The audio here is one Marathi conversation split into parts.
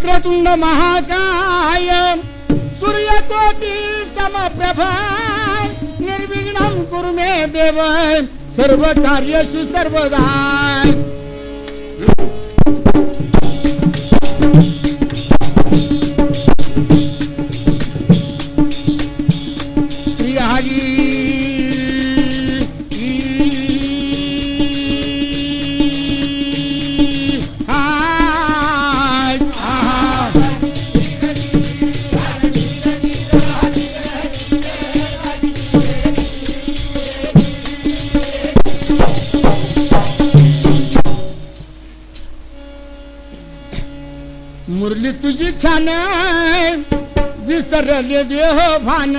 वक्रतुंड महाकाय सूर्यकोटी समप्रभा निर्विघ्न कुरु मे देव सर्व कार्यशु सर्वदा उरली तुझी छान विसरले देह भान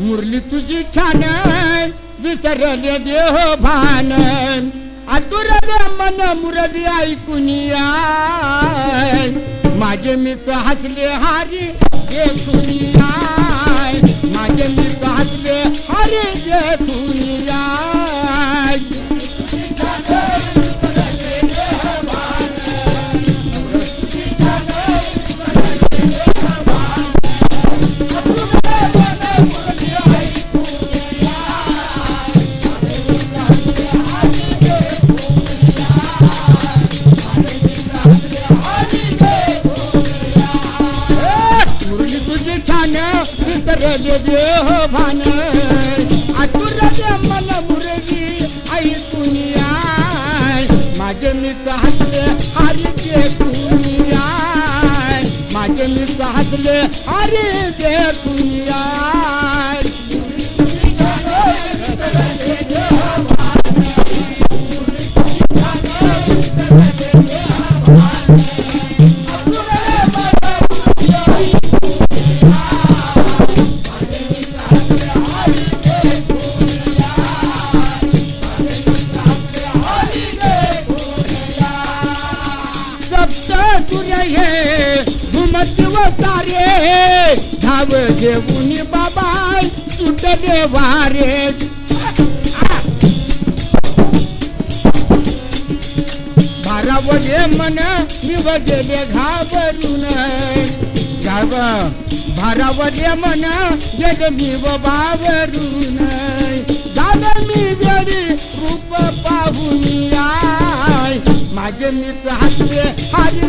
मुरली तुझी छान विसरले देह भान आतुर मन मुरली ऐकून माझे मित्र हसले हारी देखून माझे मित्र हसले हारी देखून विसरले देह घुमत सारे धाव घेऊन बाबा सुट सुटले वारे भारावले मन मी गेले घाबरून. घाब भारावले मन जग मी बावरून. झालं मी वेळी रूप पाहून याय माझे मी हसले हरी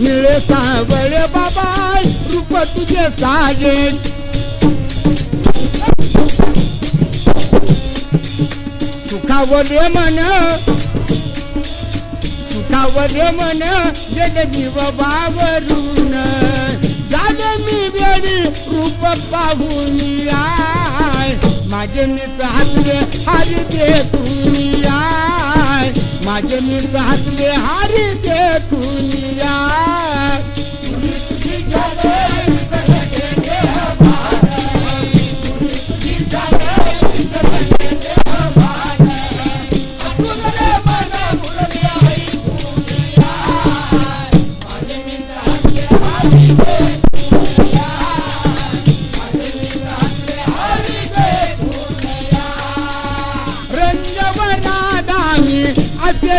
निळे सावळे बाबा रूप तुझे साजे सुखावले मन सुखावले मन गेले जीव बावरून झाले मी वेळी रूप पाहून याय. माझे मित्र हसले हरी देखून याय. माझे मित्र हसले हरी दे तुम्ही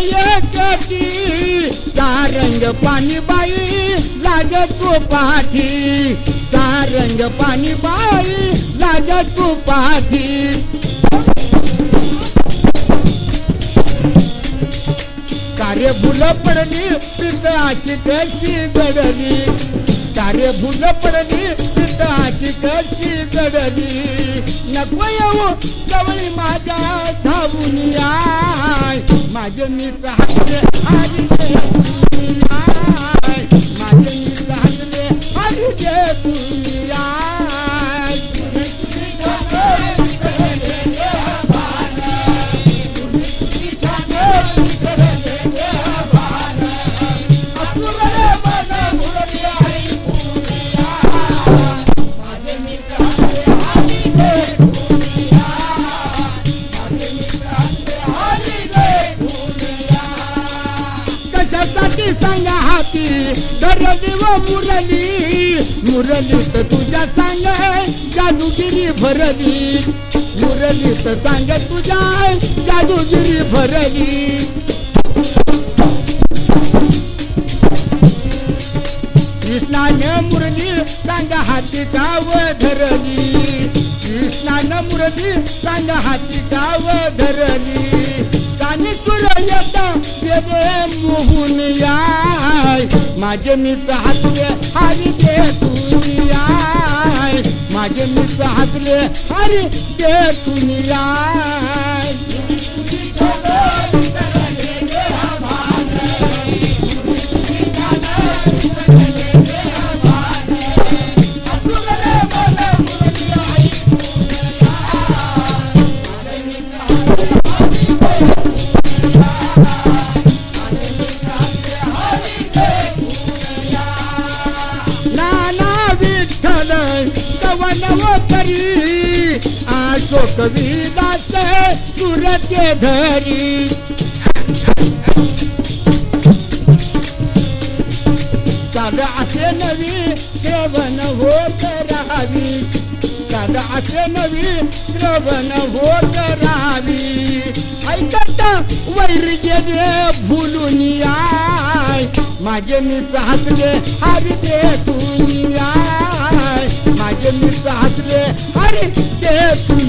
एकटी सारंग पाणी बाई लागत तू पाठी तारंग पाणी बाई लागत तू पाठी कार्य फुलं पडली पितळाची कशी घडली कार्य भुल पडली पिताची कशी घडली नको येऊ जवळी माझ्या धावून याय माझे मित्र हसले हरी धरली व मुरली. मुरलीत तुझ्या सांग जादूगिरी भरली. मुरलीत सांग तुझ्या जादूगिरी भरली. कृष्णानं मुरली सांग हाती गाव धरली. कृष्णानं मुरली सांग हाती गाव धरली. कानी तुला येता माझे मीच हातले हरी ते तुनियाय माझे मीच हातले हरी ते तुनियाय अशोक विदास सुरते धरी. चाल असे नवी सेवन होत राहावी. चाल असे नवी श्रवण होत राहावी. ऐकत वैर गेले भुलून आय माझे मी चाहतले हरी दे आय माझे मी चाहतले हरी दे तुनियाय